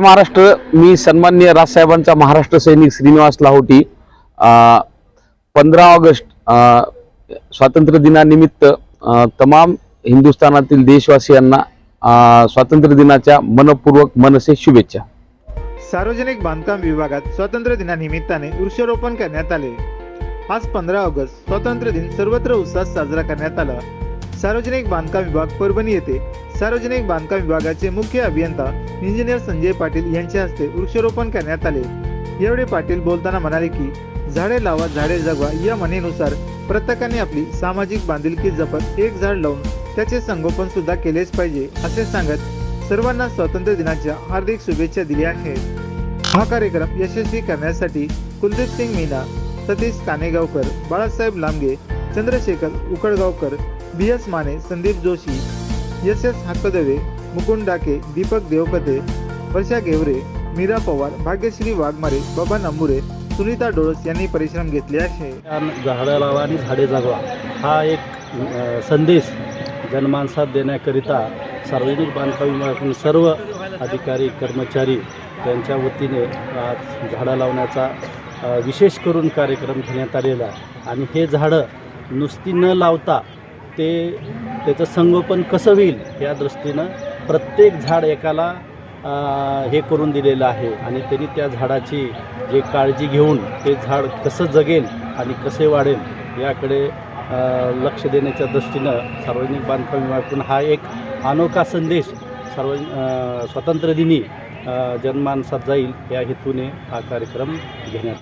महाराष्ट्र मी सन्माननीय राजसाहेबांचा महाराष्ट्र सैनिक श्रीनिवास लाहोटी पंधरा ऑगस्ट स्वातंत्र्य दिनानिमित्त तमाम हिंदुस्थानातील देशवासियांना स्वातंत्र्य दिनाच्या मनपूर्वक मनसे शुभेच्छा. सार्वजनिक बांधकाम विभागात स्वातंत्र्य दिनानिमित्ताने वृक्षारोपण करण्यात आले. आज पंधरा ऑगस्ट स्वातंत्र्य दिन सर्वत्र उत्साहात साजरा करण्यात आला. सार्वजनिक बांधकाम विभाग परभणी येथे सार्वजनिक बांधकाम विभागाचे मुख्य अभियंता इंजिनियर संजय पाटील यांच्या हस्ते वृक्षारोपण करण्यात आले. यावेळी पाटील बोलताना म्हणाले की झाडे लावा झाडे जगवा या म्हणेनुसार प्रत्येकाने आपली सामाजिक बांधिलकी जपत एक झाड लावून त्याचे संगोपन सुद्धा केलेच पाहिजे असे सांगत सर्वांना स्वातंत्र्य दिनाच्या हार्दिक शुभेच्छा दिल्या आहेत. हा कार्यक्रम यशस्वी करण्यासाठी Kuldeep Singh Meena Satish Kanegaonkar Balasaheb Lambage Chandrashekhar Ukadgaonkar B S Mane Sandeep Joshi S S Hakkadave Mukund Dake Deepak Devkate Varsha Gevare Meera Pawar Bhagyashree Waghmare Baba Nambure Sunita डोळस यांनी परिश्रम घेतले आहे. झाडं लावा आणि झाडे जगवा. हा एक संदेश जनमानसात देण्याकरिता सार्वजनिक बांधकाम विभागाकडून सर्व अधिकारी कर्मचारी त्यांच्या वतीने आज झाडं लावण्याचा विशेष करून कार्यक्रम घेण्यात आलेला आणि हे झाडं नुसती न लावता ते त्याचं संगोपन कसं होईल या दृष्टीनं प्रत्येक झाड एकाला हे करून दिलेलं आहे आणि त्यांनी त्या झाडाची जे काळजी घेऊन ते झाड कसं जगेल आणि कसे वाढेल याकडे लक्ष देण्याच्या दृष्टीनं सार्वजनिक बांधकाम विभागातून हा एक अनोखा संदेश सर्व स्वातंत्र्यदिनी जन्मानसात जनमानसात जाईल या हेतूने हा कार्यक्रम घेण्यात